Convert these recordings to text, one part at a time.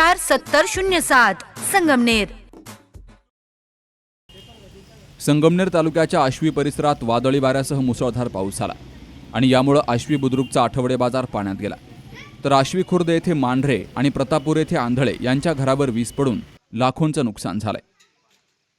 चार सत्तर शून्य सात संगमनेर. संगमनेर तालुक्याच्या आश्वी परिसरात वादळी वाऱ्यासह मुसळधार पाऊस झाला आणि यामुळं आश्वी बुद्रुकचा आठवडे बाजार पाण्यात गेला. तर आश्वी खुर्द येथे मांढरे आणि प्रतापूर येथे आंधळे यांच्या घरावर वीज पडून लाखोंचं नुकसान झालंय.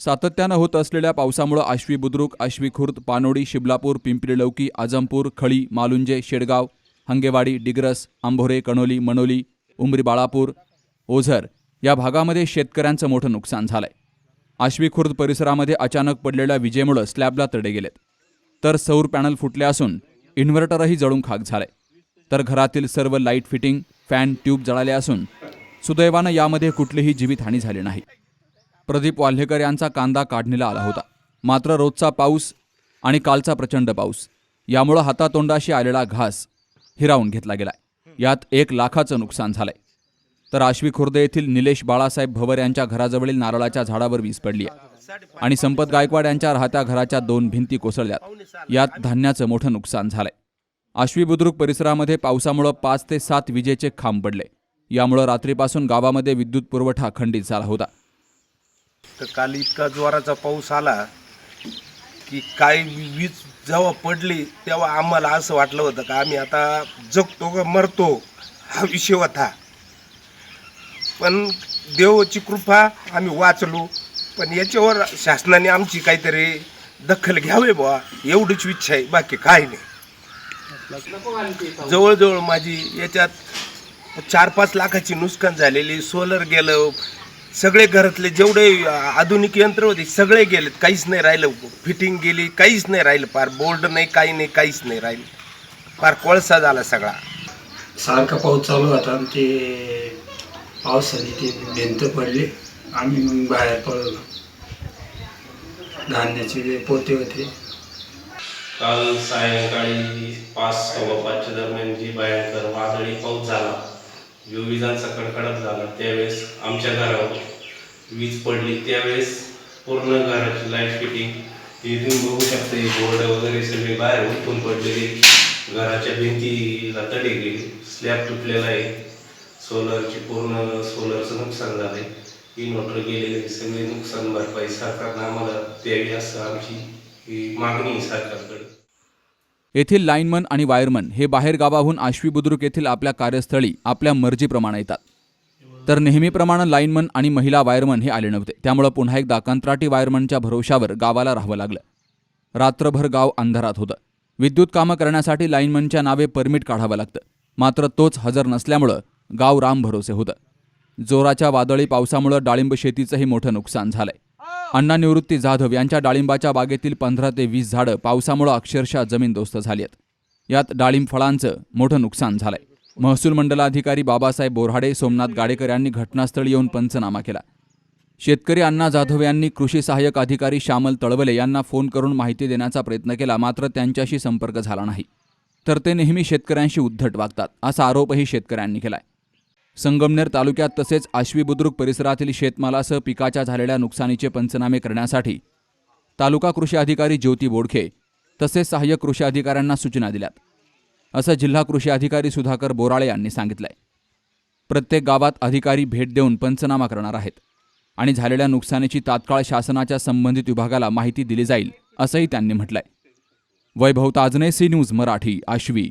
सातत्यानं होत असलेल्या पावसामुळं आश्वी बुद्रुक आश्वी खुर्द पानोडी शिबलापूर पिंपरी लौकी आजमपूर खळी मालुंजे शेडगाव हंगेवाडी डिग्रस आंभोरे कणोली मनोली उमरी बाळापूर ओझर या भागामध्ये शेतकऱ्यांचं मोठं नुकसान झालंय. आश्वी खुर्द परिसरामध्ये अचानक पडलेल्या विजेमुळं स्लॅबला तडे गेलेत. तर सौर पॅनल फुटले असून इन्व्हर्टरही जळून खाक झालंय. तर घरातील सर्व लाइट फिटिंग फॅन ट्यूब जळाले असून सुदैवानं यामध्ये कुठलीही जीवितहानी झाली नाही. प्रदीप वाल्हेकर यांचा कांदा काढणीला आला होता. मात्र रोजचा पाऊस आणि कालचा प्रचंड पाऊस यामुळं हातातोंडाशी आलेला घास हिरावून घेतला गेलाय. यात एक लाखाचं नुकसान झालंय. तर आश्वी खुर्द येथील निलेश बाळासाहेब भवर यांच्या घराजवळील नारळाच्या झाडावर वीज पडली आहे. आणि संपत गायकवाड यांच्या राहत्या घराच्या दोन भिंती कोसळल्यात. यात धान्याचं मोठं नुकसान झालंय. आश्वी बुद्रुक परिसरामध्ये पावसामुळं पाच ते सात विजेचे खांब पडले. यामुळं रात्रीपासून गावामध्ये विद्युत पुरवठा खंडित झाला होता. तर काल इतका जोराचा पाऊस आला की काय वीज जेव्हा पडली तेव्हा आम्हाला असं वाटलं होतं का आम्ही आता जगतो का मरतो हा विषय होता. पण देवाची कृपा आम्ही वाचलो. पण याच्यावर शासनाने आमची काहीतरी दखल घ्यावी बुवा एवढीच इच्छा आहे बाकी काय नाही. जवळजवळ माझी याच्यात चार पाच लाखाची नुकसान झालेली सोलर गेलं सगळे घरातले जेवढे आधुनिक यंत्र होते सगळे गेलेत काहीच नाही राहिलं. फिटिंग गेली काहीच नाही राहिलं. फार बोर्ड नाही काही नाही काहीच नाही राहिलं. फार कोळसा झाला सगळा. सारखा पाऊस चालू होता आणि ते पावसाने ते भिंत पडले आम्ही मग बाहेर पडलो. धान्याचे जे पोते होते. काल सायंकाळी पाच सव्वा पाचच्या दरम्यान जी भयंकर वादळी पाऊस झाला जो विजांचा कडकडत झाला त्यावेळेस आमच्या घरावर वीज पडली. त्यावेळेस पूर्ण घराची लाइट फिटिंग हे तुम्ही बघू शकता हे बोर्ड वगैरे सगळे बाहेर उठून पडलेले घराच्या भिंतीला तडे गेले स्लॅब तुटलेला आहे. सोलरची पूर्ण सोलरचं नुकसान झालंय. इन्व्हर्टर गेलेले सगळे नुकसान भरपाई सरकारनं आम्हाला द्यावी असं आमची ही मागणी आहे सरकारकडे. येथील लाईनमन आणि वायरमन हे बाहेर गावाहून आश्वी बुद्रुक येथील आपल्या कार्यस्थळी आपल्या मर्जीप्रमाणे येतात. तर नेहमीप्रमाणे लाईनमन आणि महिला वायरमन हे आले नव्हते. त्यामुळं पुन्हा एकदा कंत्राटी वायरमनच्या भरोशावर गावाला राहावं लागलं. रात्रभर गाव अंधारात होतं. विद्युत कामं करण्यासाठी लाईनमनच्या नावे परमिट काढावं लागतं. मात्र तोच हजर नसल्यामुळं गाव राम भरोसे होतं. जोराच्या वादळी पावसामुळं डाळिंब शेतीचंही मोठं नुकसान झालंय. अण्णा निवृत्ती जाधव यांच्या डाळिंबाच्या बागेतील पंधरा ते वीस झाडं पावसामुळं अक्षरशः जमीनदोस्त झाली आहेत यात डाळिंब फळांचं मोठं नुकसान झालंय. महसूल मंडलाधिकारी बाबासाहेब बोराडे सोमनाथ गाडेकर यांनी घटनास्थळी येऊन पंचनामा केला. शेतकरी अण्णा जाधव यांनी कृषी सहाय्यक अधिकारी श्यामल तळवले यांना फोन करून माहिती देण्याचा प्रयत्न केला मात्र त्यांच्याशी संपर्क झाला नाही. तर ते नेहमी शेतकऱ्यांशी उद्धट वागतात असा आरोपही शेतकऱ्यांनी केलाय. संगमनेर तालुक्यात तसेच आश्वी बुद्रुक परिसरातील शेतमालासह पिकाच्या झालेल्या नुकसानीचे पंचनामे करण्यासाठी तालुका कृषी अधिकारी ज्योती बोडखे तसेच सहाय्यक कृषी अधिकाऱ्यांना सूचना दिल्यात. असं जिल्हा कृषी अधिकारी सुधाकर बोराळे यांनी सांगितलंय. प्रत्येक गावात अधिकारी भेट देऊन पंचनामा करणार आहेत आणि झालेल्या नुकसानीची तात्काळ शासनाच्या संबंधित विभागाला माहिती दिली जाईल असंही त्यांनी म्हटलंय. Vaibhav Tajne C news Marathi Ashwi.